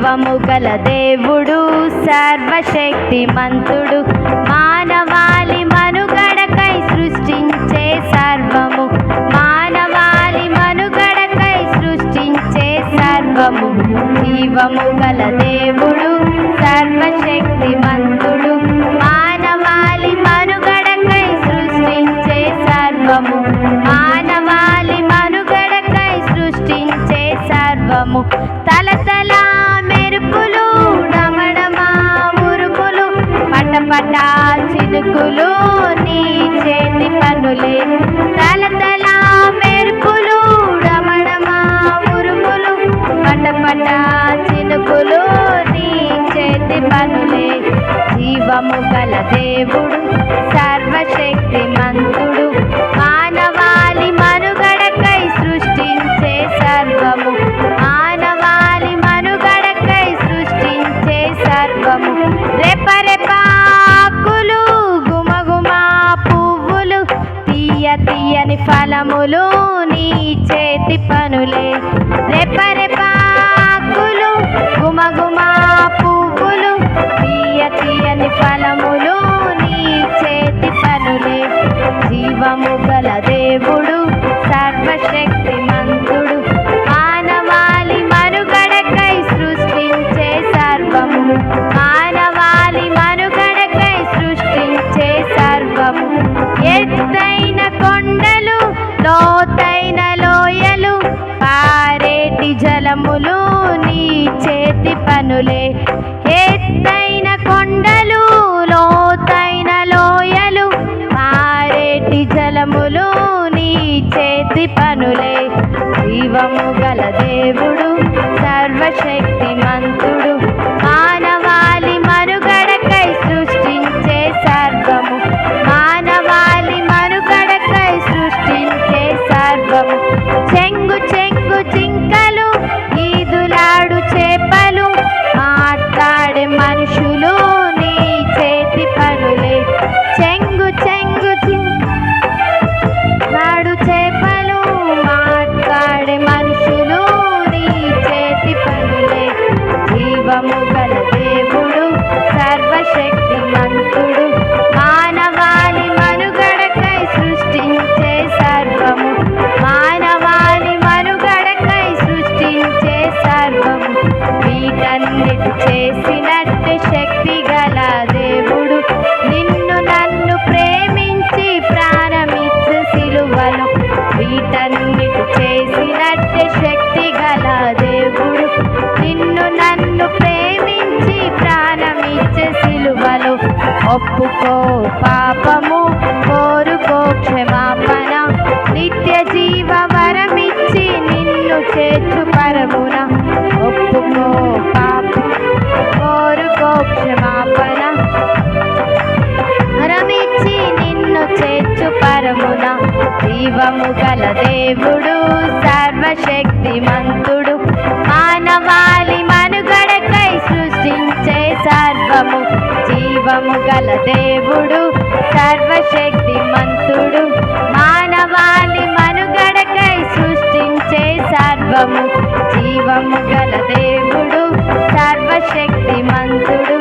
జీవము గల దేవుడు సర్వశక్తి మంతుడు మానవాళి మనుగడకై సృష్టించే సర్వము. మానవాళి మనుగడకై సృష్టించే సర్వము. జీవము గల దేవుడు సర్వశక్తి మంతుడు మానవాళి మనుగడకై సృష్టించే సర్వము. మానవాళి మనుగడకై సృష్టించే సర్వము. తలతల పటపట చినుకులు నీ చేతి పనులే. తలతల మెరుపులు డమడమా ఉరుములు. పటపట చినుకులు నీ చేతి పనులే. జీవము గల దేవుడు నీ చేతి పనులే. రెపరెపాకులు పారేటి నీ చేతి పనులే. ఒప్పుకో పాపము కోరుకో క్షమాపణ నిత్య జీవ వరమిచ్చి నిన్ను చేర్చు పరమున. ఒప్పుకో పాపం కోరుకో క్షమాపణ వరమిచ్చి నిన్ను చేర్చు పరమున. జీవము గల దేవుడు సర్వశక్తి సర్వము గల దేవుడు సర్వశక్తి మంతుడు మానవాళి మనుగడకై సృష్టించే సర్వము. జీవము గల దేవుడు సర్వశక్తి మంతుడు